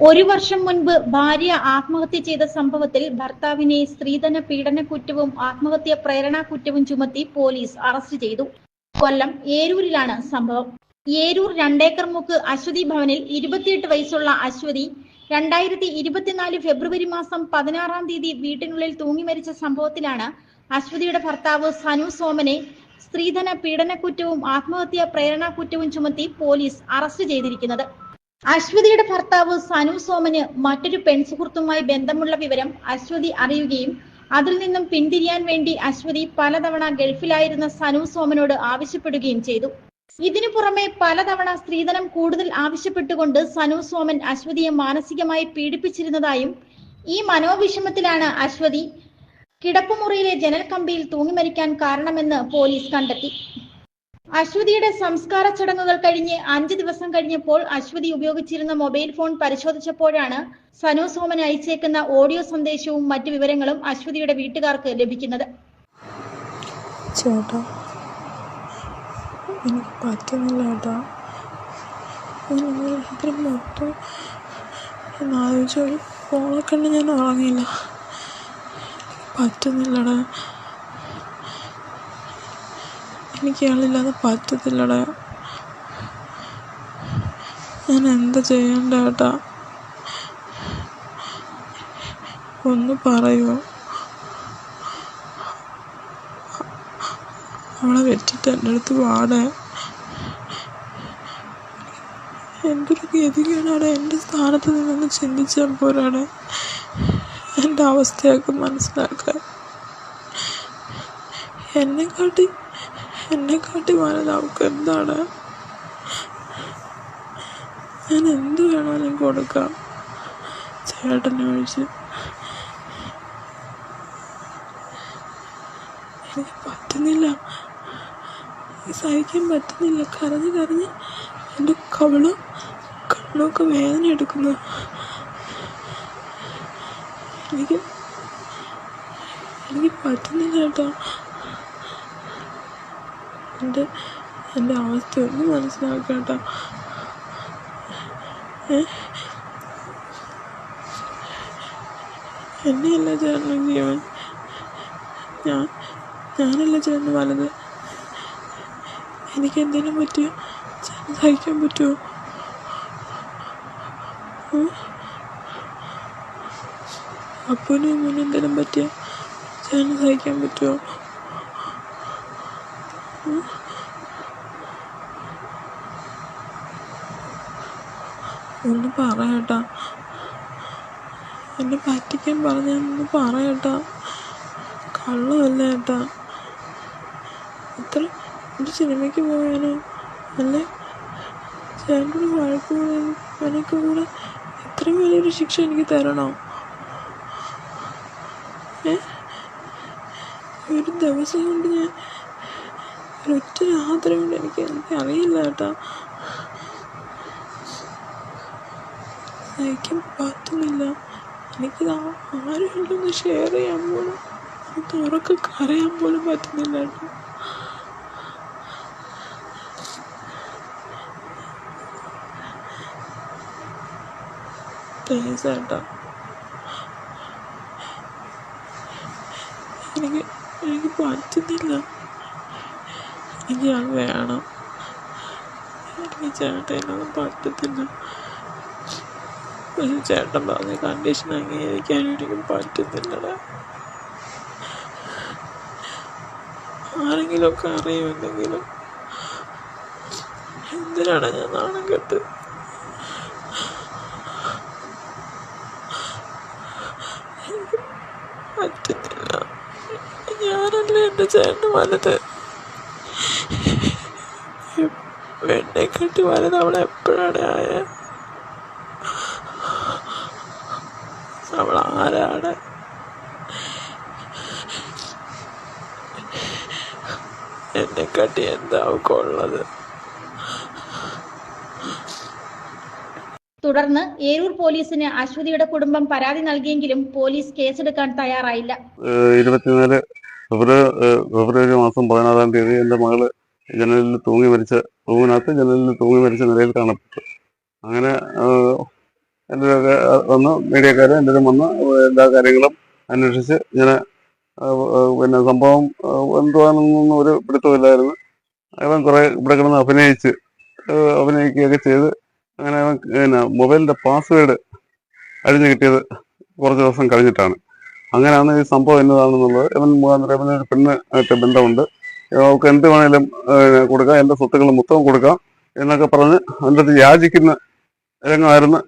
ഒരു വർഷം മുൻപ് ഭാര്യ ആത്മഹത്യ ചെയ്ത സംഭവത്തിൽ ഭർത്താവിനെ സ്ത്രീധന പീഡന കുറ്റവും ആത്മഹത്യ പ്രേരണാ കുറ്റവും ചുമത്തി പോലീസ് അറസ്റ്റ് ചെയ്തു. കൊല്ലം ഏരൂരിലാണ് സംഭവം. ഏരൂർ രണ്ടേക്കർ മുക്ക് അശ്വതി ഭവനിൽ ഇരുപത്തിയെട്ട് വയസ്സുള്ള അശ്വതി രണ്ടായിരത്തി ഇരുപത്തിനാല് ഫെബ്രുവരി മാസം പതിനാറാം തീയതി വീട്ടിനുള്ളിൽ തൂങ്ങി മരിച്ച സംഭവത്തിലാണ് അശ്വതിയുടെ ഭർത്താവ് സനു സോമനെ സ്ത്രീധന പീഡന കുറ്റവും ആത്മഹത്യ പ്രേരണാ കുറ്റവും ചുമത്തി പോലീസ് അറസ്റ്റ് ചെയ്തിരിക്കുന്നത്. അശ്വതിയുടെ ഭർത്താവ് സനു സോമന് മറ്റൊരു പെൺസുഹൃത്തുമായി ബന്ധമുള്ള വിവരം അശ്വതി അറിയുകയും അതിൽ നിന്നും പിന്തിരിയാൻ വേണ്ടി അശ്വതി പലതവണ ഗൾഫിലായിരുന്ന സനു സോമനോട് ആവശ്യപ്പെടുകയും ചെയ്തു. ഇതിനു പുറമെ പലതവണ സ്ത്രീധനം കൂടുതൽ ആവശ്യപ്പെട്ടുകൊണ്ട് സനു സോമൻ അശ്വതിയെ മാനസികമായി പീഡിപ്പിച്ചിരുന്നതായും ഈ മനോവിഷമത്തിലാണ് അശ്വതി കിടപ്പുമുറിയിലെ ജനൽ കമ്പിയിൽ തൂങ്ങി മരിക്കാൻ കാരണമെന്ന് പോലീസ് കണ്ടെത്തി. അശ്വതിയുടെ സംസ്കാര ചടങ്ങുകൾ കഴിഞ്ഞ് അഞ്ച് ദിവസം കഴിഞ്ഞപ്പോൾ അശ്വതി ഉപയോഗിച്ചിരുന്ന മൊബൈൽ ഫോൺ പരിശോധിച്ചപ്പോഴാണ് സനു സോമൻ അയച്ചേക്കുന്ന ഓഡിയോ സന്ദേശവും മറ്റു വിവരങ്ങളും അശ്വതിയുടെ വീട്ടുകാർക്ക് ലഭിക്കുന്നത്. ഒരു ഞാൻ ഉറങ്ങിയില്ല. പറ്റുന്നില്ലടാ. എനിക്ക് ഇയാളില്ലാതെ പറ്റത്തില്ലടാ. ഞാൻ എന്താ ചെയ്യണ്ട ഏട്ടാ? ഒന്ന് പറയുമോ അവളെ വെച്ചിട്ട് എന്റെ അടുത്ത് പാടെ എന്തൊരു ഗതികേടാണ് എന്റെ സ്ഥാനത്ത് നിന്നൊന്ന് ചിന്തിച്ചാൽ പോരാണ് എന്റെ അവസ്ഥയൊക്കെ മനസ്സിലാക്കാൻ. എന്നെക്കാട്ടി എന്നെക്കാട്ടി വലുത് അവൾക്ക് എന്താണ്? ഞാൻ എന്ത് വേണമെങ്കിലും കൊടുക്കാം. ചേട്ടനെ ഒഴിച്ച്. എനിക്ക് പറ്റുന്നില്ല. സഹിക്കാൻ പറ്റുന്നില്ല. കരഞ്ഞ് കരഞ്ഞ് എന്റെ കവളും കണ്ണൊക്കെ വേദന എടുക്കുന്നു. എനിക്ക് എനിക്ക് പറ്റുന്നില്ല കേട്ടോ. എന്റെ എന്റെ അവസ്ഥ ഒന്ന് മനസ്സിലാക്കുക കേട്ടോ എന്നെയല്ല ചേട്ടന് ജീവൻ. ഞാൻ ഞാനല്ല ചേട്ടന് വലത്. എനിക്ക് എന്തെങ്കിലും പറ്റിയോ? ചേട്ടന് സഹിക്കാൻ പറ്റുമോ അപ്പനും അമ്മനും എന്തെങ്കിലും പറ്റിയ? ചേട്ടന് സഹിക്കാൻ പറ്റുമോ ഒന്ന് പറയട്ടാ എന്നെ പറ്റിക്കാൻ പറഞ്ഞൊന്ന് പറയട്ടാ കള്ളമല്ല ഏട്ടാ. ഇത്ര ഒരു സിനിമയ്ക്ക് പോയാലോ? അല്ലേ? ചേട്ടന് വഴക്ക് എനിക്ക് കൂടെ ഇത്രയും വലിയൊരു ശിക്ഷ എനിക്ക് തരണോ? ഏ? ഒരു ദിവസം കൊണ്ട് ഞാൻ ഒരൊറ്റ രാത്രി കൊണ്ട് എനിക്ക് എനിക്ക് അറിയില്ല കേട്ടോ. സഹിക്കാൻ പറ്റുന്നില്ല. എനിക്കിത് ആരുമില്ലൊന്ന് ഷെയർ ചെയ്യാൻ പോലും തുറക്കെ കരയാൻ പോലും പറ്റുന്നില്ല കേട്ടോ. പ്ലീസ് കേട്ടോ. എനിക്ക് എനിക്ക് പറ്റുന്നില്ല. എനിക്ക് വേണം. വേണം ചേട്ടൻ ചേട്ടനൊന്നും പറ്റത്തില്ല. പക്ഷെ ചേട്ടൻ പറഞ്ഞ കണ്ടീഷൻ അംഗീകരിക്കാൻ ഒരിക്കലും പറ്റത്തില്ല ആരെങ്കിലുമൊക്കെ അറിയും എന്തെങ്കിലും എന്തിനാണ് ഞാൻ നാണം കെട്ട്? പറ്റത്തില്ല. ഞാനല്ലേ എന്റെ ചേട്ടന് വലുത്? വെണ്ണയെക്കാട്ടി വരുന്ന അവൾ എപ്പോഴാണ് ആയ? അവൾ ആരാണ് എന്നെക്കാട്ടി എന്താ അവൾക്കുള്ളത്? തുടർന്ന് ഏരൂർ പോലീസിന് അശ്വതിയുടെ കുടുംബം പരാതി നൽകിയെങ്കിലും പോലീസ് കേസെടുക്കാൻ തയ്യാറായില്ല. ഇരുപത്തിനാല് ഫെബ്രുവരി ഫെബ്രുവരി മാസം പതിനാറാം തീയതി എന്റെ മകൾ ജനലിൽ തൂങ്ങി മരിച്ച റൂമിനകത്ത് ജനലിൽ തൂങ്ങി മരിച്ച നിലയിൽ കാണപ്പെട്ടു. അങ്ങനെ എന്റെ വന്ന്. മീഡിയക്കാർ എന്റെ വന്ന്. എല്ലാ കാര്യങ്ങളും അന്വേഷിച്ച് ഇങ്ങനെ പിന്നെ സംഭവം എന്തുവാണെന്നൊന്നും ഒരു പിടുത്തമില്ലായിരുന്നു അവൻ കുറെ ഇവിടെ കിടന്ന് അഭിനയിച്ച് അഭിനയിക്കുകയൊക്കെ ചെയ്ത് അങ്ങനെ അവൻ പിന്നെ മൊബൈലിന്റെ പാസ്വേഡ് അഴിഞ്ഞു കിട്ടിയത് കുറച്ച് ദിവസം കഴിഞ്ഞിട്ടാണ്. അങ്ങനെയാണ് ഈ സംഭവം എന്നതാണെന്നുള്ളത് അവൻ മുഖാന്തരം ഇവനൊരു പെണ്ണ് ആയിട്ട് ബന്ധമുണ്ട്. അവൾക്ക് എന്ത് വേണേലും കൊടുക്കാം. എന്റെ സ്വത്തുക്കൾ മൊത്തം കൊടുക്കാം എന്നൊക്കെ പറഞ്ഞ് അതിന്റെ അടുത്ത് യാചിക്കുന്ന രംഗമായിരുന്നു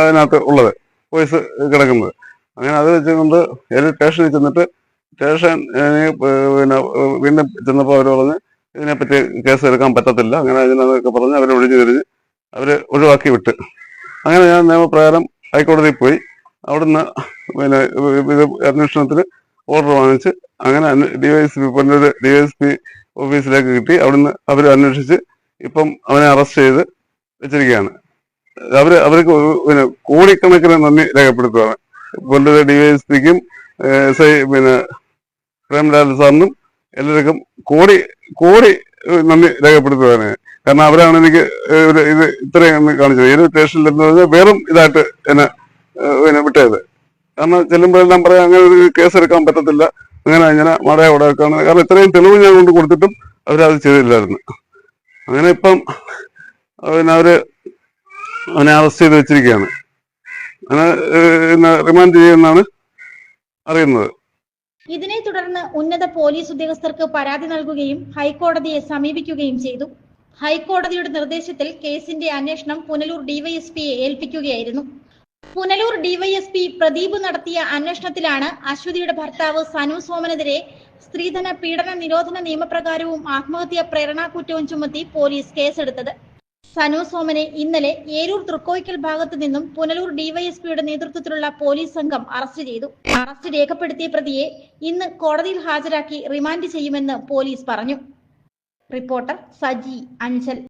അതിനകത്ത് ഉള്ളത് വോയിസ് കിടക്കുന്നത്. അങ്ങനെ അത് വെച്ചുകൊണ്ട് ഏത് സ്റ്റേഷനിൽ ചെന്നിട്ട് സ്റ്റേഷൻ പിന്നെ വീണ്ടും ചെന്നപ്പോൾ അവർ പറഞ്ഞ് ഇതിനെപ്പറ്റി കേസ് എടുക്കാൻ പറ്റത്തില്ല. അങ്ങനെ അതിനൊക്കെ പറഞ്ഞ് അവരെ ഒഴിഞ്ഞു തിരിഞ്ഞ് അവർ ഒഴിവാക്കി വിട്ട്. അങ്ങനെ ഞാൻ നിയമപ്രകാരം ഹൈക്കോടതിയിൽ പോയി. അവിടുന്ന് പിന്നെ ഇത് അന്വേഷണത്തിന് ഓർഡർ വാങ്ങിച്ച് അങ്ങനെ ഡിവൈഎസ്പി പൊന്നൂർ ഡിവൈഎസ്പി ഓഫീസിലേക്ക് കിട്ടി. അവിടുന്ന് അവർ അന്വേഷിച്ച് ഇപ്പം അവനെ അറസ്റ്റ് ചെയ്ത് വെച്ചിരിക്കുകയാണ്. അവർ അവർക്ക് ഒരു പിന്നെ കോടിക്കണക്കിന് നന്ദി രേഖപ്പെടുത്തുകയാണ്. പൊന്നൂർ ഡിവൈഎസ്പിക്കും എസ് ഐ പിന്നെ പ്രേംലാൽ സാറിനും എല്ലാവർക്കും കോടി കോടി നന്ദി രേഖപ്പെടുത്തുകയാണ്. കാരണം അവരാണ് എനിക്ക് ഒരു ഇത് ഇത്രയും കാണിച്ചത്. ഏത് സ്റ്റേഷനിൽ എന്ന് പറഞ്ഞാൽ വെറും ഇതായിട്ട് എന്നെ പിന്നെ വിട്ടത്. കാരണം ചെല്ലുമ്പോഴെല്ലാം പറയാം അങ്ങനെ ഒരു കേസ് എടുക്കാൻ പറ്റത്തില്ല. അങ്ങനെ ഇങ്ങനെ മടയ ഉടക്കാണ് കാരണം ഇത്രയും തെളിവ് ഞാൻ കൊണ്ട് കൊടുത്തിട്ടും അവരത് ചെയ്തില്ലായിരുന്നു. അങ്ങനെ ഇപ്പം പിന്നെ അവർ അവനെ അറസ്റ്റ് ചെയ്ത് വെച്ചിരിക്കുകയാണ്. അങ്ങനെ റിമാൻഡ് ചെയ്യുമെന്നാണ് അറിയുന്നത്. ഇതിനെ തുടർന്ന് ഉന്നത പോലീസ് ഉദ്യോഗസ്ഥർക്ക് പരാതി നൽകുകയും ഹൈക്കോടതിയെ സമീപിക്കുകയും ചെയ്തു. ഹൈക്കോടതിയുടെ നിർദ്ദേശത്തിൽ കേസിന്റെ അന്വേഷണം പുനലൂർ ഡിവൈഎസ്പിയെ ഏൽപ്പിക്കുകയായിരുന്നു. പുനലൂർ ഡിവൈഎസ്പി പ്രദീപ് നടത്തിയ അന്വേഷണത്തിലാണ് അശ്വതിയുടെ ഭർത്താവ് സനു സോമനെതിരെ സ്ത്രീധന പീഡന നിരോധന നിയമപ്രകാരവും ആത്മഹത്യാ പ്രേരണാകുറ്റവും ചുമത്തി പോലീസ് കേസെടുത്തത്. സനു സോമനെ ഇന്നലെ ഏരൂർ തൃക്കോയ്ക്കൽ ഭാഗത്തു നിന്നും പുനലൂർ ഡിവൈഎസ്പിയുടെ നേതൃത്വത്തിലുള്ള പോലീസ് സംഘം അറസ്റ്റ് ചെയ്തു. അറസ്റ്റ് രേഖപ്പെടുത്തിയ പ്രതിയെ ഇന്ന് കോടതിയിൽ ഹാജരാക്കി റിമാൻഡ് ചെയ്യുമെന്ന് പോലീസ് പറഞ്ഞു. റിപ്പോർട്ടർ സജി അഞ്ചൽ.